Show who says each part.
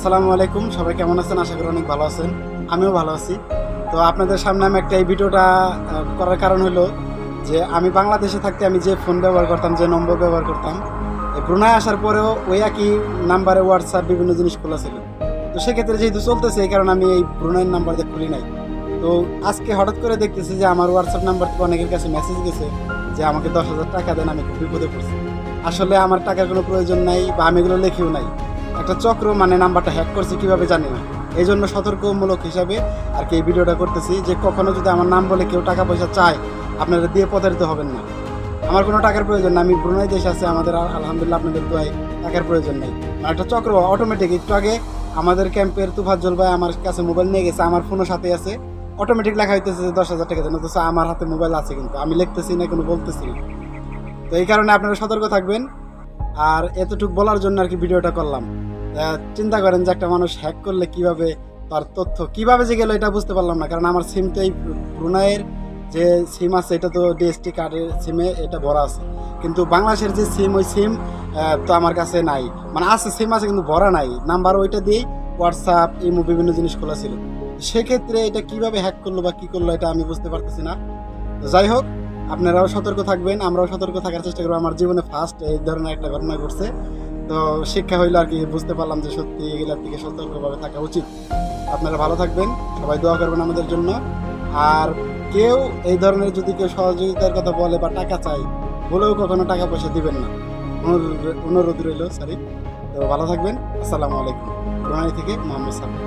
Speaker 1: আসসালামু আলাইকুম, সবাই কেমন আছেন? আশা করি অনেক ভালো আছেন। আমিও ভালো আছি। তো আপনাদের সামনে আমি একটা এই ভিডিওটা করার কারণ হলো যে আমি বাংলাদেশে থাকতে আমি যে ফোন ব্যবহার করতাম, যে নম্বর ব্যবহার করতাম ব্রুনায় আসার পরেও ওই একই নাম্বারে হোয়াটসঅ্যাপ বিভিন্ন জিনিস খোলা ছিল। তো সেক্ষেত্রে যেহেতু চলতেছে, এই কারণে আমি এই ব্রুনাইয়ের নাম্বার দিয়ে খুলি নাই। তো আজকে হঠাৎ করে দেখতেছি যে আমার হোয়াটসঅ্যাপ নাম্বার থেকে অনেকের কাছে মেসেজ গেছে যে আমাকে দশ হাজার টাকা দেন, আমি খুব বিপদে পড়ছি। আসলে আমার টাকার কোনো প্রয়োজন নাই বা আমি এগুলো লেখেও নাই। একটা চক্র মানে নাম্বারটা হ্যাক করছে কীভাবে জানি না। এই জন্য সতর্কমূলক হিসাবে আর কি এই ভিডিওটা করতেছি যে কখনো যদি আমার নাম বলে কেউ টাকা পয়সা চায়, আপনারা দিয়ে প্রতারিত হবেন না। আমার কোনো টাকার প্রয়োজন না, আমি ব্রুনাই দেশ আছে, আমাদের আল- আলহামদুলিল্লাহ আপনাদের দোয়ায় টাকার প্রয়োজন নেই। একটা চক্র অটোমেটিক একটু আগে আমাদের ক্যাম্পের তুফাজ্জল ভাই আমার কাছে মোবাইল নিয়ে গেছে, আমার ফোনও সাথে আছে। অটোমেটিক লেখা হইতেছে যে দশ হাজার টাকা দেন আমার হাতে মোবাইল আছে কিন্তু, আমি লিখতেছি না, কোনো বলতেছি না। তো এই কারণে আপনারা সতর্ক থাকবেন। আর এতটুকু বলার জন্য আর কি ভিডিওটা করলাম। চিন্তা করেন যে একটা মানুষ হ্যাক করলে কীভাবে তার তথ্য, কীভাবে যে গেল এটা বুঝতে পারলাম না। কারণ আমার সিম তো এই ব্রুনাইয়ের যে সিম আছে, এটা তো ডিএসটি কার্ডের সিমে এটা ভরা আছে। কিন্তু বাংলাদেশের যে সিম ওই সিম তো আমার কাছে নাই। মানে আছে সিম আছে কিন্তু ভরা নাই। নাম্বার ওইটা দিয়েই হোয়াটসঅ্যাপ ইমো বিভিন্ন জিনিস খোলা ছিল। সেক্ষেত্রে এটা কীভাবে হ্যাক করল বা কি করল এটা আমি বুঝতে পারতেছি না। যাই হোক, আপনারাও সতর্ক থাকবেন, আমরাও সতর্ক থাকার চেষ্টা করব। আমার জীবনে ফার্স্ট এই ধরনের একটা ঘটনা ঘটছে। তো শিক্ষা হইল আর কি, বুঝতে পারলাম যে সত্যি এগুলার থেকে সতর্কভাবে থাকা উচিত। আপনারা ভালো থাকবেন, সবাই দোয়া করবেন আমাদের জন্য। আর কেউ এই ধরনের যদি কেউ সহযোগিতার কথা বলে বা টাকা চাই বলেও কখনো টাকা পয়সা দিবেন না। অনুরোধ রইল সরি তো ভালো থাকবেন, আসসালামু আলাইকুম। প্রণালী থেকে মোহাম্মদ সাল্লাম